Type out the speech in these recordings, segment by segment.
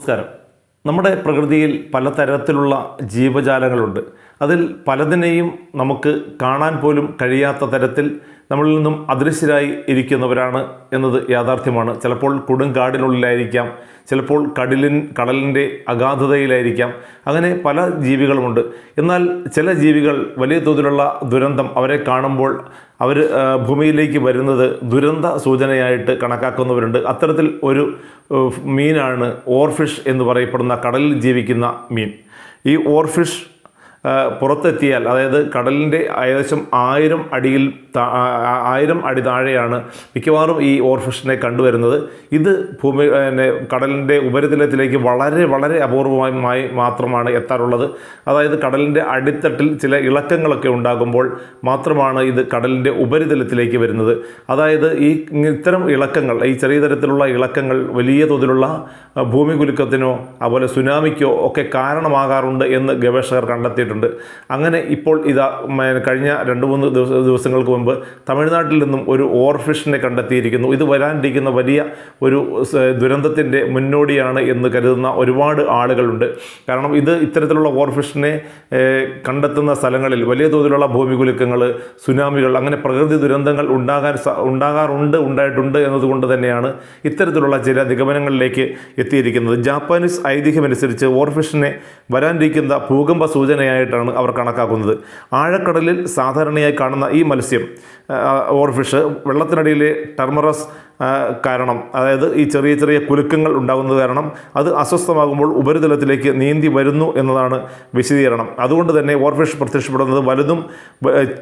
നമസ്കാരം. നമ്മുടെ പ്രകൃതിയിൽ പലതരത്തിലുള്ള ജീവജാലങ്ങളുണ്ട്. അതിൽ പലതിനെയും നമുക്ക് കാണാൻ പോലും കഴിയാത്ത തരത്തിൽ നമ്മളിൽ നിന്നും അദൃശ്യരായി ഇരിക്കുന്നവരാണ് എന്നത് യാഥാർത്ഥ്യമാണ്. ചിലപ്പോൾ കൊടുങ്കാടിനുള്ളിലായിരിക്കാം ചിലപ്പോൾ കടലിൻ കടലിന്റെ അഗാധതയിലായിരിക്കാം. അങ്ങനെ പല ജീവികളുമുണ്ട്. എന്നാൽ ചില ജീവികൾ വലിയ തോതിലുള്ള ദുരന്തം അവരെ കാണുമ്പോൾ അവർ ഭൂമിയിലേക്ക് വരുന്നത് ദുരന്ത സൂചനയായിട്ട് കണക്കാക്കുന്നവരുണ്ട്. അത്തരത്തിൽ ഒരു മീനാണ് ഓർഫിഷ് എന്ന് പറയപ്പെടുന്ന കടലിൽ ജീവിക്കുന്ന മീൻ. ഈ ഓർഫിഷ് പുറത്തെത്തിയാൽ അതായത് കടലിന്റെ ഏകദേശം ആയിരം അടിയിൽ ആയിരം അടി താഴെയാണ് മിക്കവാറും ഈ ഓർഫിഷിനെ കണ്ടുവരുന്നത്. ഇത് ഭൂമി പിന്നെ കടലിന്റെ ഉപരിതലത്തിലേക്ക് വളരെ വളരെ അപൂർവമായി മാത്രമാണ് എത്താറുള്ളത്. അതായത് കടലിന്റെ അടിത്തട്ടിൽ ചില ഇളക്കങ്ങളൊക്കെ ഉണ്ടാകുമ്പോൾ മാത്രമാണ് ഇത് കടലിന്റെ ഉപരിതലത്തിലേക്ക് വരുന്നത്. അതായത് ഈ ഇത്തരം ഇളക്കങ്ങൾ ഈ ചെറിയ തരത്തിലുള്ള ഇളക്കങ്ങൾ വലിയ തോതിലുള്ള ഭൂമികുലുക്കത്തിനോ ഭൂമി കുലുക്കത്തിനോ അതുപോലെ സുനാമിക്കോ ഒക്കെ കാരണമാകാറുണ്ട് എന്ന് ഗവേഷകർ കണ്ടെത്തിയിട്ടുണ്ട്. അങ്ങനെ ഇപ്പോൾ ഇതാ കഴിഞ്ഞ രണ്ട് മൂന്ന് ദിവസ ദിവസങ്ങൾക്ക് മുമ്പ് തമിഴ്നാട്ടിൽ നിന്നും ഒരു ഓർഫിഷിനെ കണ്ടെത്തിയിരിക്കുന്നു. ഇത് വരാനിരിക്കുന്ന വലിയ ഒരു ദുരന്തത്തിന്റെ മുന്നോടിയാണ് എന്ന് കരുതുന്ന ഒരുപാട് ആളുകളുണ്ട്. കാരണം ഇത് ഇത്തരത്തിലുള്ള ഓർഫിഷിനെ കണ്ടെത്തുന്ന സ്ഥലങ്ങളിൽ വലിയ തോതിലുള്ള ഭൂമി കുലുക്കങ്ങൾ സുനാമികൾ അങ്ങനെ പ്രകൃതി ദുരന്തങ്ങൾ ഉണ്ടാകാൻ ഉണ്ടാകാറുണ്ട് ഉണ്ടായിട്ടുണ്ട് എന്നതുകൊണ്ട് തന്നെയാണ് ഇത്തരത്തിലുള്ള ചില നിഗമനങ്ങളിലേക്ക് എത്തിയിരിക്കുന്നത്. ജാപ്പാനീസ് ഐതിഹ്യമനുസരിച്ച് ഓർഫിഷിനെ വരാനിരിക്കുന്ന ഭൂകമ്പ സൂചനയായിട്ടാണ് അവർ കണക്കാക്കുന്നത്. ആഴക്കടലിൽ സാധാരണയായി കാണുന്ന ഈ മത്സ്യം ഓർഫിഷ് വെള്ളത്തിനടിയിലെ ടെർമറസ് കാരണം അതായത് ഈ ചെറിയ ചെറിയ കുലുക്കങ്ങൾ ഉണ്ടാകുന്നത് കാരണം അത് അസ്വസ്ഥമാകുമ്പോൾ ഉപരിതലത്തിലേക്ക് നീന്തി വരുന്നു എന്നതാണ് വിശദീകരണം. അതുകൊണ്ട് തന്നെ ഓർഫിഷ് പ്രത്യക്ഷപ്പെടുന്നത് വലുതും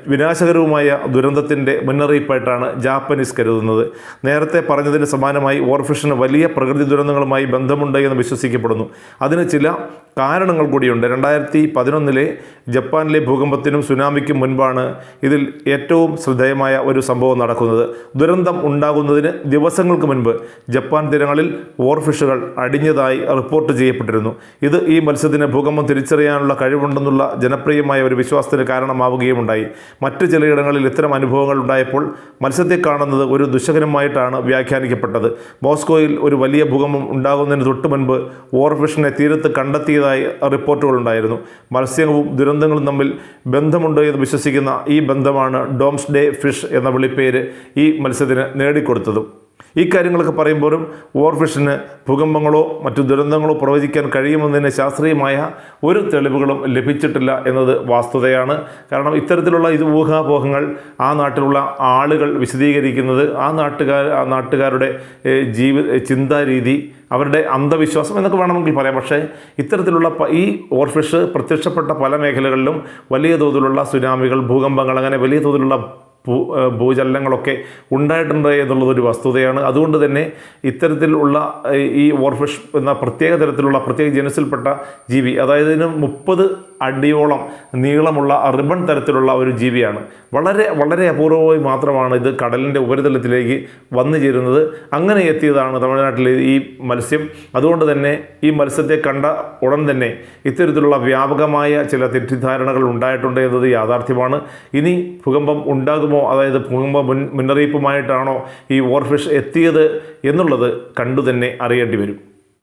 വിനാശകരവുമായ ദുരന്തത്തിന്റെ മുന്നറിയിപ്പായിട്ടാണ് ജാപ്പനീസ് കരുതുന്നത്. നേരത്തെ പറഞ്ഞതിന് സമാനമായി ഓർഫിഷിന് വലിയ പ്രകൃതി ദുരന്തങ്ങളുമായി ബന്ധമുണ്ട് എന്ന് വിശ്വസിക്കപ്പെടുന്നു. അതിന് ചില കാരണങ്ങൾ കൂടിയുണ്ട്. രണ്ടായിരത്തി പതിനൊന്നിലെ ജപ്പാനിലെ ഭൂകമ്പത്തിനും സുനാമിക്കും മുൻപാണ് ഇതിൽ ഏറ്റവും ശ്രദ്ധേയമായ ഒരു സംഭവം നടക്കുന്നത്. ദുരന്തം ഉണ്ടാകുന്നതിന് ദിവസങ്ങൾക്ക് മുൻപ് ജപ്പാൻ തീരങ്ങളിൽ ഓർഫിഷുകൾ അടിഞ്ഞതായി റിപ്പോർട്ട് ചെയ്യപ്പെട്ടിരുന്നു. ഇത് ഈ മത്സ്യത്തിന് ഭൂകമ്പം തിരിച്ചറിയാനുള്ള കഴിവുണ്ടെന്നുള്ള ജനപ്രിയമായ ഒരു വിശ്വാസത്തിന് കാരണമാവുകയുമുണ്ടായി. മറ്റ് ചിലയിടങ്ങളിൽ ഇത്തരം അനുഭവങ്ങൾ ഉണ്ടായപ്പോൾ മത്സ്യത്തെ കാണുന്നത് ഒരു ദുശകരമായിട്ടാണ് വ്യാഖ്യാനിക്കപ്പെട്ടത്. മോസ്കോയിൽ ഒരു വലിയ ഭൂകമ്പം ഉണ്ടാകുന്നതിന് തൊട്ട് മുൻപ് ഓർഫിഷിനെ തീരത്ത് കണ്ടെത്തിയതായി റിപ്പോർട്ടുകളുണ്ടായിരുന്നു. മത്സ്യവും ദുരന്തങ്ങളും തമ്മിൽ ബന്ധമുണ്ട് എന്ന് വിശ്വസിക്കുന്ന ഈ ബന്ധമാണ് ഡോംസ് ഡേ ഫിഷ് എന്ന വിളിപ്പേര് ഈ മത്സ്യത്തിന് നേടിക്കൊടുത്തതും. ഈ കാര്യങ്ങളൊക്കെ പറയുമ്പോഴും ഓർഫിഷന് ഭൂകമ്പങ്ങളോ മറ്റു ദുരന്തങ്ങളോ പ്രവചിക്കാൻ കഴിയുമെന്നതിന് ശാസ്ത്രീയമായ ഒരു തെളിവുകളും ലഭിച്ചിട്ടില്ല എന്നത് വാസ്തുതയാണ് കാരണം ഇത്തരത്തിലുള്ള ഇത് ഊഹാപോഹങ്ങൾ ആ നാട്ടിലുള്ള ആളുകൾ വിശദീകരിക്കുന്നത് ആ നാട്ടുകാർ ആ നാട്ടുകാരുടെ ജീവി ചിന്താരീതി അവരുടെ അന്ധവിശ്വാസം എന്നൊക്കെ വേണമെങ്കിൽ പറയാം. പക്ഷേ ഇത്തരത്തിലുള്ള ഈ ഓർഫിഷ് പ്രത്യക്ഷപ്പെട്ട പല മേഖലകളിലും വലിയ തോതിലുള്ള സുനാമികൾ ഭൂകമ്പങ്ങൾ അങ്ങനെ വലിയ തോതിലുള്ള ഭൂചലനങ്ങളൊക്കെ ഉണ്ടായിട്ടുണ്ട് എന്നുള്ളതൊരു വസ്തുതയാണ്. അതുകൊണ്ട് തന്നെ ഇത്തരത്തിലുള്ള ഈ ഓർഫിഷ് എന്ന പ്രത്യേക തരത്തിലുള്ള പ്രത്യേക ജനസിൽപ്പെട്ട ജീവി അതായത് ഇതിന് മുപ്പത് അടിയോളം നീളമുള്ള റിബൺ തരത്തിലുള്ള ഒരു ജീവിയാണ്. വളരെ വളരെ അപൂർവമായി മാത്രമാണ് ഇത് കടലിന്റെ ഉപരിതലത്തിലേക്ക് വന്നു ചേരുന്നത്. അങ്ങനെ എത്തിയതാണ് തമിഴ്നാട്ടിലെ ഈ മത്സ്യം. അതുകൊണ്ട് തന്നെ ഈ മത്സ്യത്തെ കണ്ട ഉടൻ തന്നെ ഇത്തരത്തിലുള്ള വ്യാപകമായ ചില തെറ്റിദ്ധാരണകൾ ഉണ്ടായിട്ടുണ്ട് എന്നത് യാഥാർത്ഥ്യമാണ്. ഇനി ഭൂകമ്പം ഉണ്ടാകുമോ അതായത് ഭൂകമ്പ മുന്നറിയിപ്പുമായിട്ടാണോ ഈ വോർഫിഷ് എത്തിയത് എന്നുള്ളത് കണ്ടു തന്നെ അറിയേണ്ടി വരും.